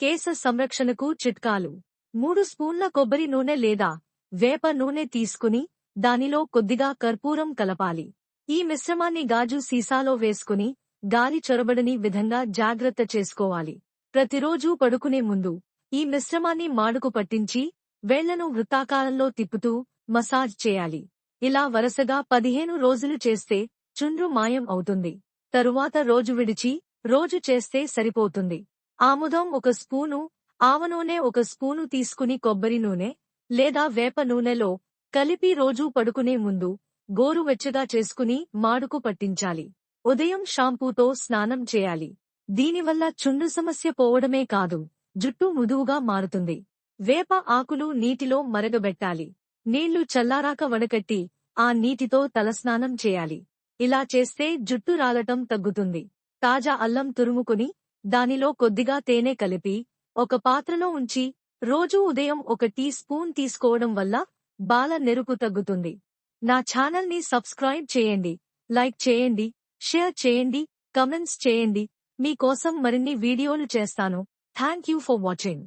కేశ సంరక్షణకు చిట్కాలు. మూడు స్పూన్ల కొబ్బరి నూనె లేదా వేప నూనె తీసుకుని దానిలో కొద్దిగా కర్పూరం కలపాలి. ఈ మిశ్రమాన్ని గాజు సీసాలో వేసుకుని గాలి చొరబడని విధంగా జాగ్రత్త చేసుకోవాలి. ప్రతిరోజూ పడుకునే ముందు ఈ మిశ్రమాన్ని మాడుకు పట్టించి వేళ్ళను వృత్తాకారంలో తిప్పుతూ మసాజ్ చేయాలి. ఇలా వరుసగా పదిహేను రోజులు చేస్తే చుండ్రు మాయం అవుతుంది. తరువాత రోజు విడిచి రోజు చేస్తే సరిపోతుంది. ఆముదం ఒక స్పూను ఆవనూనె ఒక స్పూను తీసుకుని కొబ్బరి నూనె లేదా వేప నూనెలో కలిపి రోజూ పడుకునే ముందు గోరువెచ్చగా చేసుకుని మాడుకు పట్టించాలి. ఉదయం షాంపూతో స్నానం చేయాలి. దీనివల్ల చుండు సమస్య పోవడమే కాదు జుట్టు మృదువుగా మారుతుంది. వేప ఆకులు నీటిలో మరగబెట్టాలి. నీళ్ళు చల్లారాక వడకట్టి ఆ నీటితో తలస్నానం చేయాలి. ఇలా చేస్తే జుట్టు రాలటం తగ్గుతుంది. తాజా అల్లం తురుముకుని దానిలో కొద్దిగా తేనె కలిపి ఒక పాత్రలో ఉంచి రోజూ ఉదయం ఒక టీ స్పూన్ తీసుకోవడం వల్ల బాల నెరుపు తగ్గుతుంది. నా ఛానల్ని సబ్స్క్రైబ్ చేయండి లైక్ చేయండి షేర్ చేయండి కమెంట్స్ చేయండి. మీకోసం మరిన్ని వీడియోలు చేస్తాను. Thank you for watching.